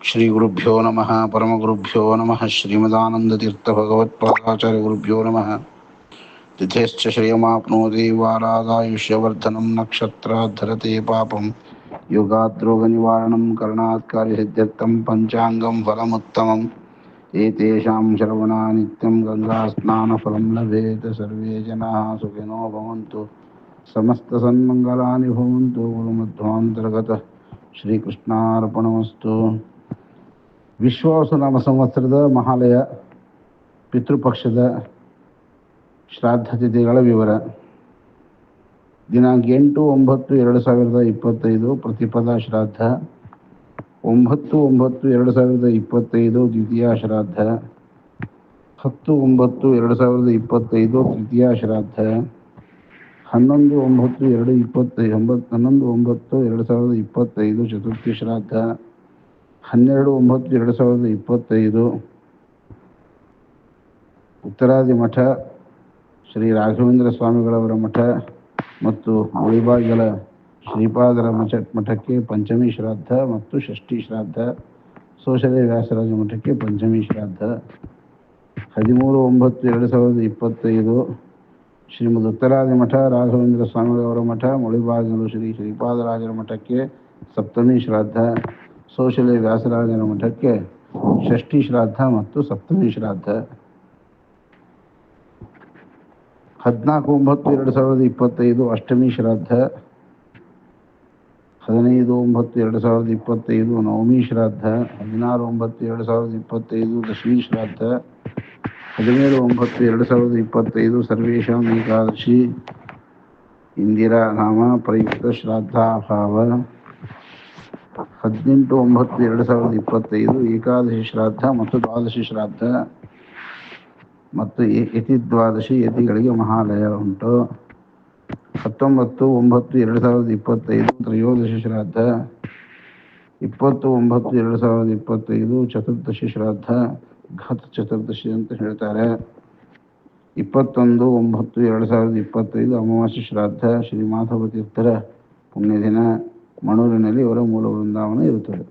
శ్రీగురుభ్యో నమ పరమగురుభ్యో నమ శ్రీమదానందతీర్థభగవత్పాదాచార్యగురుభ్యో నమ తిథేశ్చ శ్రేయమాప్నోతి వారాదాయుష్యవర్ధనం నక్షత్రాధరతే పాపం యుగాద్రోగనివారణం కరుణాత్కార్యసిద్ధ్యర్థం పంచాంగం ఫలముత్తమం ఏతేషాం శ్రవణా నిత్యం గంగాస్నానఫలం లభేత సర్వే జనా సుఖినో భవంతు సమస్తసన్మంగళాని భవంతు గురుమధ్వాంతర్గత శ్రీకృష్ణార్పణమస్తు ವಿಶ್ವಾವಸುನಾಮ ಸಂವತ್ಸರದ ಮಹಾಲಯ, ಪಿತೃಪಕ್ಷದ ಶ್ರಾದ್ದ ತಿಥಿಗಳ ವಿವರ. ದಿನಾಂಕ ಎಂಟು ಒಂಬತ್ತು ಎರಡು ಸಾವಿರದ ಇಪ್ಪತ್ತೈದು, ಪ್ರತಿಪದ ಶ್ರಾದ್ದ ಒಂಬತ್ತು ಒಂಬತ್ತು ಎರಡು ಸಾವಿರದ ಇಪ್ಪತ್ತೈದು, ದ್ವಿತೀಯ ಶ್ರಾದ್ದ ಹತ್ತು ಒಂಬತ್ತು ಎರಡು ಸಾವಿರದ ಇಪ್ಪತ್ತೈದು, ತೃತೀಯ ಶ್ರಾದ್ದ ಹನ್ನೊಂದು ಒಂಬತ್ತು ಎರಡು ಇಪ್ಪತ್ತೈದು, ಒಂಬತ್ತು, ಹನ್ನೊಂದು ಒಂಬತ್ತು ಎರಡು ಸಾವಿರದ ಇಪ್ಪತ್ತೈದು, ಚತುರ್ಥಿ ಶ್ರಾದ್ದ ಹನ್ನೆರಡು ಒಂಬತ್ತು ಎರಡು ಸಾವಿರದ ಇಪ್ಪತ್ತೈದು ಉತ್ತರಾದಿ ಮಠ ಶ್ರೀ ರಾಘವೇಂದ್ರ ಸ್ವಾಮಿಗಳವರ ಮಠ ಮತ್ತು ಮುಳಿಬಾಗಿಲ ಶ್ರೀಪಾದರ ಮಠ ಮಠಕ್ಕೆ ಪಂಚಮಿ ಶ್ರಾದ್ದ ಮತ್ತು ಷಷ್ಠಿ ಶ್ರಾದ್ದ ಸೋಷದೇ ವ್ಯಾಸರಾಜ ಮಠಕ್ಕೆ ಪಂಚಮಿ ಶ್ರಾದ್ದ. ಹದಿಮೂರು ಒಂಬತ್ತು ಎರಡು ಸಾವಿರದ ಇಪ್ಪತ್ತೈದು ಶ್ರೀಮದ್ ಉತ್ತರಾದಿ ಮಠ ರಾಘವೇಂದ್ರ ಸ್ವಾಮಿಗಳವರ ಮಠ, ಮುಳಿಬಾಗಿಲು ಶ್ರೀ ಶ್ರೀಪಾದರಾಜರ ಮಠಕ್ಕೆ ಸಪ್ತಮಿ ಶ್ರಾದ್ದ. ಸೋಶಲೆ ವ್ಯಾಸರಾಜರ ಮಠಕ್ಕೆ ಷಷ್ಠಿ ಶ್ರಾದ್ದ ಮತ್ತು ಸಪ್ತಮಿ ಶ್ರಾದ್ದ ಹದಿನಾಲ್ಕು ಒಂಬತ್ತು ಎರಡು ಸಾವಿರದ ಇಪ್ಪತ್ತೈದು ಅಷ್ಟಮಿ ಶ್ರಾದ್ದ ಹದಿನೈದು ಒಂಬತ್ತು ಎರಡು ಸಾವಿರದ ಇಪ್ಪತ್ತೈದು ನವಮಿ ಶ್ರಾದ್ದ ಹದಿನಾರು ಒಂಬತ್ತು ಎರಡು ಸಾವಿರದ ಇಪ್ಪತ್ತೈದು ದಶಮಿ ಶ್ರಾದ್ದ ಹದಿನೇಳು ಒಂಬತ್ತು ಎರಡು ಸಾವಿರದ ಇಪ್ಪತ್ತೈದು ಸರ್ವೇಶಾಂ ಏಕಾದಶಿ ಇಂದಿರಾ ನಾಮ ಪ್ರಯುಕ್ತ ಶ್ರಾದ್ದಾಭಾವ ಹದಿನೆಂಟು ಒಂಬತ್ತು, ಎರಡು ಸಾವಿರದ ಇಪ್ಪತ್ತೈದು ಏಕಾದಶಿ ಶ್ರಾದ್ದ ಮತ್ತು ದ್ವಾದಶಿ ಶ್ರಾದ್ದ ಮತ್ತು ಯತಿ ದ್ವಾದಶಿ ಯತಿಗಳಿಗೆ ಮಹಾಲಯ ಉಂಟು. ಹತ್ತೊಂಬತ್ತು ಒಂಬತ್ತು ಎರಡು ಸಾವಿರದ ಇಪ್ಪತ್ತೈದು ತ್ರಯೋದಶಿ ಶ್ರಾದ್ದ ಇಪ್ಪತ್ತು ಒಂಬತ್ತು ಎರಡು ಸಾವಿರದ ಇಪ್ಪತ್ತೈದು ಚತುರ್ದಶಿ ಶ್ರಾದ್ದ ಘತ್ ಚತುರ್ದಶಿ ಅಂತ ಹೇಳ್ತಾರೆ. ಇಪ್ಪತ್ತೊಂದು ಒಂಬತ್ತು ಎರಡು ಸಾವಿರದ ಇಪ್ಪತ್ತೈದು ಅಮಾವಾಸ್ಯ ಶ್ರಾದ್ದ ಶ್ರೀ ಮಾಧವ ತೀರ್ಥರ ಪುಣ್ಯ ದಿನ ಮಣೂರಿನಲ್ಲಿ ಅವರ ಮೂಲ ವೃಂದಾವನ ಇರುತ್ತದೆ